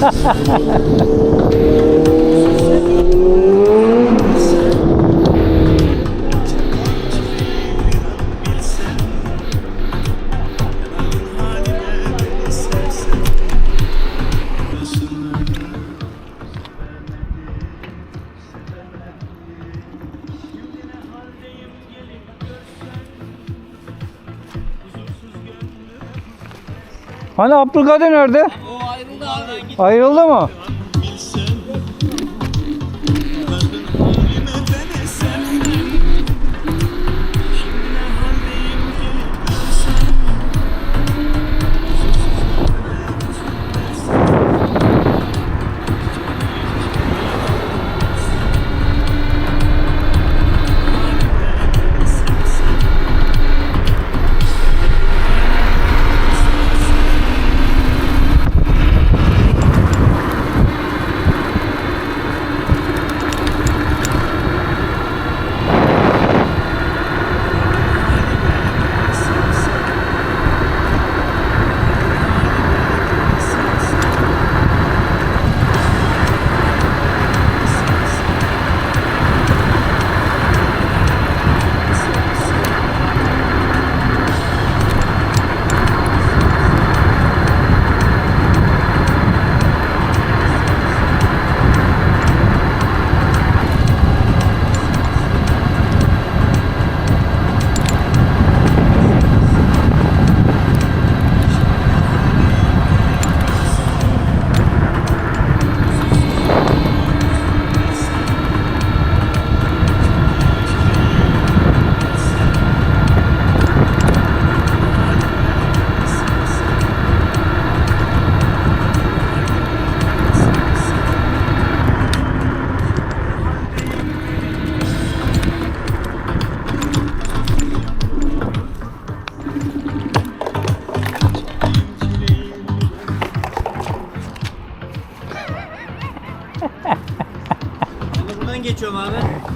Ha ha ha ha ha! Hani Abdülkadir nerede? O ayrıldı abi. Ayrıldı mı?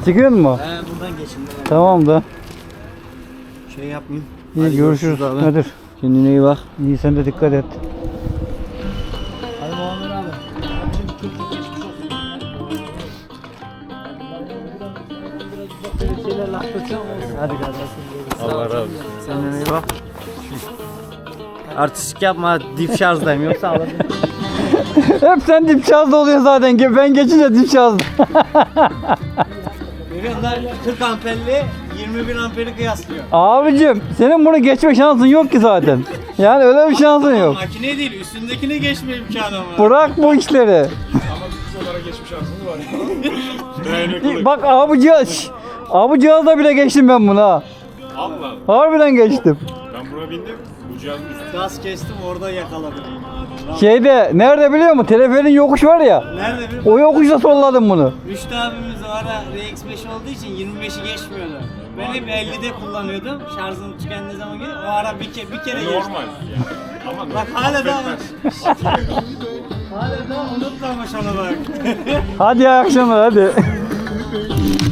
Çıkıyor mu? He buradan geçin. Tamam da. Şey yapmayayım. İyi Hadi görüşürüz. abi. Nedir? Kendine iyi bak. İyi sen de dikkat et. Hadi Muammer abi. Hadi kardeşim. Allah razı olsun. Senden iyi bak. Artistik yapma dip şarjdayım yoksa alırım. Hep sen dip şarjda oluyor zaten. Ben geçince dip şarjda. Lan 40 amperli 20 bin amperi kıyaslıyor. Abicim senin bunu geçme şansın yok ki zaten. Yani öyle bir şansın yok. Makine değil üstündekine geçme imkanı var. Bırak bu işleri. Bak abi cihaz. Abi cihazda bile geçtim ben bunu ha. Allah. Harbiden geçtim. Ben buna bindim. Gaz kestim orada yakaladım. Şeyde nerede biliyor musun? Teleferin yokuş var ya. Nerede bir O yokuşta solladım bunu. Rüştü abimiz o ara RX5 olduğu için 25'i geçmiyordu. Ben hep 50'de kullanıyordum. Şarjım tükendiği zaman geliyor. O ara bir, ke bir kere geçti. Normal. Ama Bak hala daha affetmez. hala daha unutmamış onu bak. Hadi iyi akşamlar hadi.